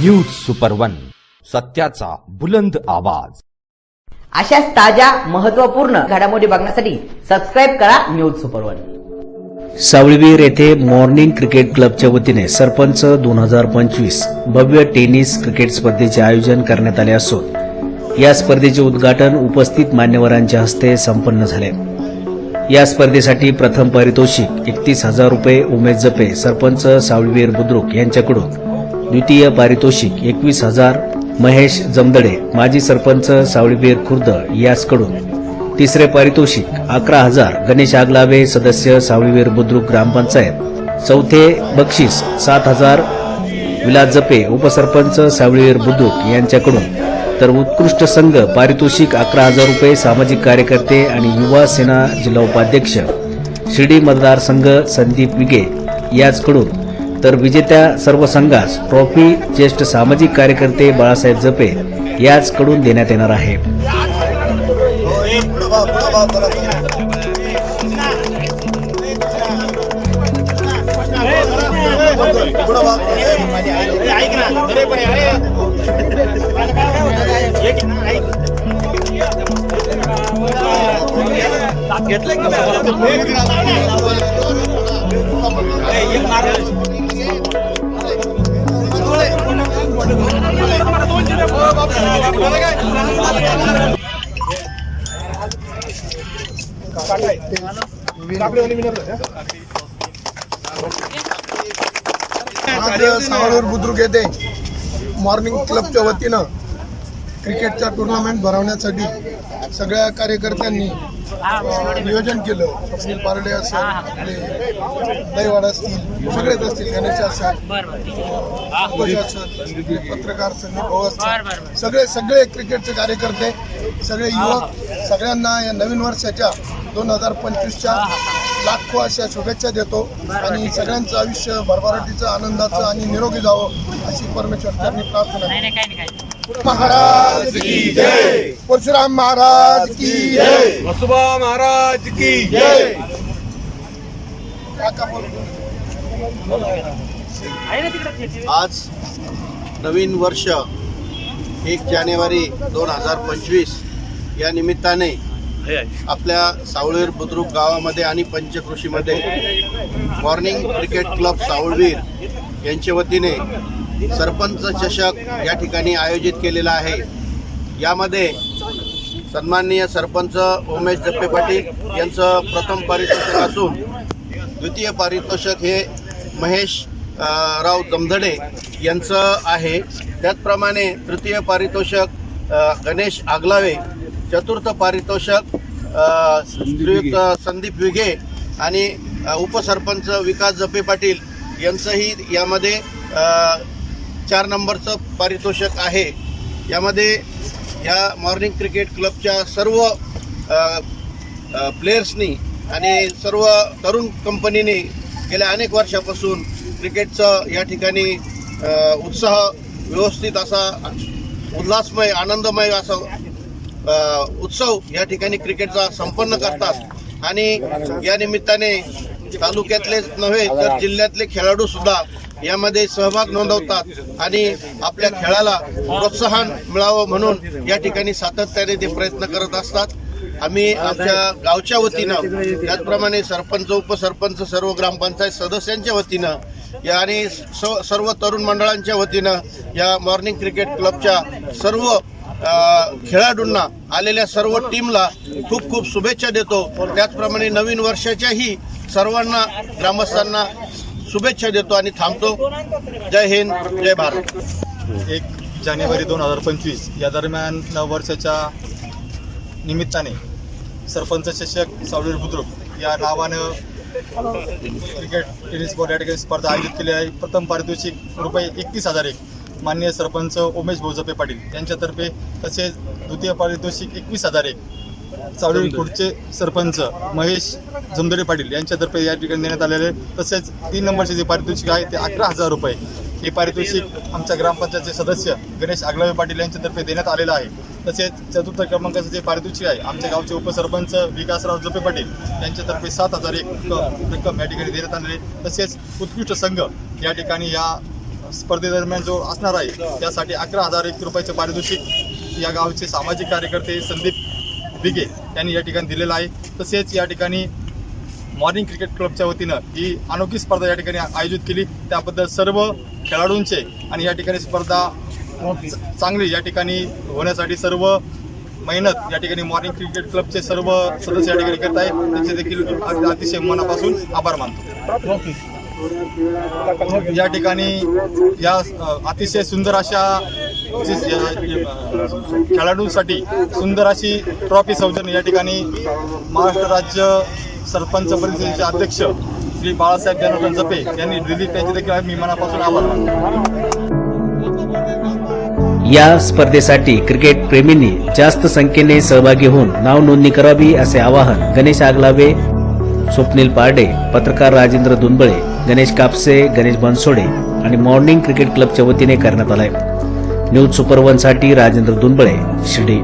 News super one सत्याचा बुलंद आवाज. अशाच ताज्या महत्त्वपूर्ण घडामोडी बघण्यासाठी सबस्क्राईब करा न्यूज सुपर वन सावळवीर येथे मॉर्निंग क्रिकेट क्लबच्या वतीने सरपंच दोन हजार पंचवीस भव्य टेनिस क्रिकेट स्पर्धेचे आयोजन करण्यात आले असून या स्पर्धेचे उद्घाटन उपस्थित मान्यवरांच्या हस्ते संपन्न झाले. या स्पर्धेसाठी प्रथम पारितोषिक एकतीस हजार रुपये उमेश जपे सरपंच सावळवीर बुद्रुक यांच्याकडून द्वितीय पारितोषिक एकवीस हजार. महेश जमदडे माजी सरपंच सावळीबीर खुर्द यासकडून. तिसरे पारितोषिक अकरा हजार. गणेश आगलावे सदस्य सावळीवीर बुद्रुक ग्रामपंचायत. चौथे बक्षीस सात हजार. विलास जपे उपसरपंच सावळीवीर बुद्रुक यांच्याकडून. तर उत्कृष्ट संघ पारितोषिक अकरा हजार रुपये सामाजिक कार्यकर्ते आणि युवा सेना जिल्हा उपाध्यक्ष. शिर्डी मतदारसंघ संदीप विगे याचकडून. तर विजेत्या सर्व संघास ट्रॉफी ज्येष्ठ सामाजिक कार्यकर्ते बाळासाहेब जपे याचकडून देण्यात येणार आहे. आज सावळूर बुद्रुक येथे मॉर्निंग क्लबच्या वतीनं. क्रिकेटचा टुर्नामेंट भरवण्यासाठी सगळ्या कार्यकर्त्यांनी नियोजन केलं. स्वप्नील पारडे असेल आपले दहीवाड असतील सगळेच असतील गणेश असेल असेल पत्रकार संदीप भाऊ असतील सगळे सगळे क्रिकेटचे कार्यकर्ते सगळे युवक सगळ्यांना या नवीन वर्षाच्या दोन हजार पंचवीसच्या लाखो अशा शुभेच्छा देतो आणि सगळ्यांचं आयुष्य भरभराटीचं आनंदाचं आणि निरोगी जावं अशी परमेश्वरच्यांनी प्रार्थना महाराज की जय। परशुराम महाराज की जय। वसुबा महाराज की जय. आज नवीन वर्ष एक जानेवारी दोन हजार पंचवीस. या निमित्ताने आपल्या सावळवीर बुद्रुक गावामध्ये आणि पंचकृषीमध्ये मॉर्निंग क्रिकेट क्लब सावळवीर यांच्या वतीने सरपंच चषक या ठिकाणी आयोजित केलेला आहे. यामध्ये सन्माननीय सरपंच उमेश जप्पे पाटील यांचं प्रथम पारितोषिक असून द्वितीय पारितोषिक हे महेश राव दमदडे यांचं आहे. त्याचप्रमाणे तृतीय पारितोषिक गणेश आगलावे चतुर्थ पारितोषिक श्रीयुक्त संदीप विघे आणि उपसरपंच विकास जप्पे पाटील यांचंही यामध्ये चार नंबरचं पारितोषिक आहे. यामध्ये या मॉर्निंग क्रिकेट क्लबच्या सर्व प्लेयर्सनी आणि सर्व तरुण कंपनीने गेल्या अनेक वर्षापासून क्रिकेटचं या ठिकाणी उत्साह व्यवस्थित असा उल्हासमय आनंदमय असा उत्सव या ठिकाणी क्रिकेटचा संपन्न करतात. आणि या निमित्ताने तालुक्यातलेच नव्हे तर जिल्ह्यातले खेळाडूसुद्धा यामध्ये सहभाग नोंदवतात आणि आपल्या खेळाला प्रोत्साहन मिळावं म्हणून या ठिकाणी सातत्याने ते प्रयत्न करत असतात. आम्ही आमच्या गावच्या वतीनं त्याचप्रमाणे सरपंच उपसरपंच सर्व ग्रामपंचायत सदस्यांच्या वतीनं या आणि स- सर्व तरुण मंडळांच्या वतीनं या मॉर्निंग क्रिकेट क्लबच्या सर्व खेळाडूंना आलेल्या सर्व टीमला खूप खूप शुभेच्छा देतो. त्याचप्रमाणे नवीन वर्षाच्याही सर्वांना ग्रामस्थांना शुभेच्छा देतो आणि थांबतो. जय हिंद जय भारत. एक जानेवारी दोन हजार पंचवीस या दरम्यान नववर्षाच्या निमित्ताने सरपंच चषक सावळीर बुद्रुक या नावानं क्रिकेट टेनिस बॉल या ठिकाणी स्पर्धा आयोजित केली आहे. प्रथम पारितोषिक रुपये एकतीस हजार एक. माननीय सरपंच उमेश भोजपे पाटील यांच्यातर्फे तसेच द्वितीय पारितोषिक एकवीस हजार एक. चावडी खुर्चे सरपंच महेश जमदडे पाटील यांच्यातर्फे या ठिकाणी देण्यात आलेले तसेच तीन नंबरचे जे पारितोषिक आहे ते अकरा हजार रुपये. हे पारितोषिक आमच्या ग्रामपंचायतचे सदस्य गणेश आगलावे पाटील यांच्यातर्फे देण्यात आलेलं आहे. तसेच चतुर्थ क्रमांकाचं जे पारितोषिक आहे आमच्या गावचे उपसरपंच विकासराव जोपे पाटील यांच्यातर्फे सात हजार एक रक्कम या ठिकाणी देण्यात आलेली तसेच उत्कृष्ट संघ या ठिकाणी या स्पर्धेदरम्यान जो असणार आहे त्यासाठी अकरा हजार एक रुपयाचे पारितोषिक या गावचे सामाजिक कार्यकर्ते संदीप दिघे यांनी या ठिकाणी दिलेलं आहे. तसेच या ठिकाणी मॉर्निंग क्रिकेट क्लबच्या वतीनं ही अनोखी स्पर्धा या ठिकाणी आयोजित केली. त्याबद्दल सर्व खेळाडूंचे आणि या ठिकाणी स्पर्धा चांगली या ठिकाणी होण्यासाठी सर्व मेहनत या ठिकाणी मॉर्निंग क्रिकेट क्लबचे सर्व सदस्य या ठिकाणी करत आहे त्यांचे देखील अतिशय मनापासून आभार मानतो. या ठिकाणी या अतिशय सुंदर अशा खेळाडूंसाठी सुंदर अशी ट्रॉफी सौजन्य या ठिकाणी महाराष्ट्र राज्य सरपंच परिषदेचे अध्यक्ष श्री बाळासाहेब जनार्दन जपे यांनी दिली त्यांचे देखील मी मनापासून आभार या स्पर्धेसाठी क्रिकेट प्रेमींनी जास्त संख्येने सहभागी होऊन नाव नोंदणी करावी असे आवाहन गणेश आगलावे स्वप्नील पारडे पत्रकार राजेंद्र दुनबळे गणेश कापसे गणेश बनसोडे आणि मॉर्निंग क्रिकेट क्लबच्या वतीने करण्यात आलाय. न्यूज सुपर वनसाठी राजेंद्र दुनबळे शिर्डी.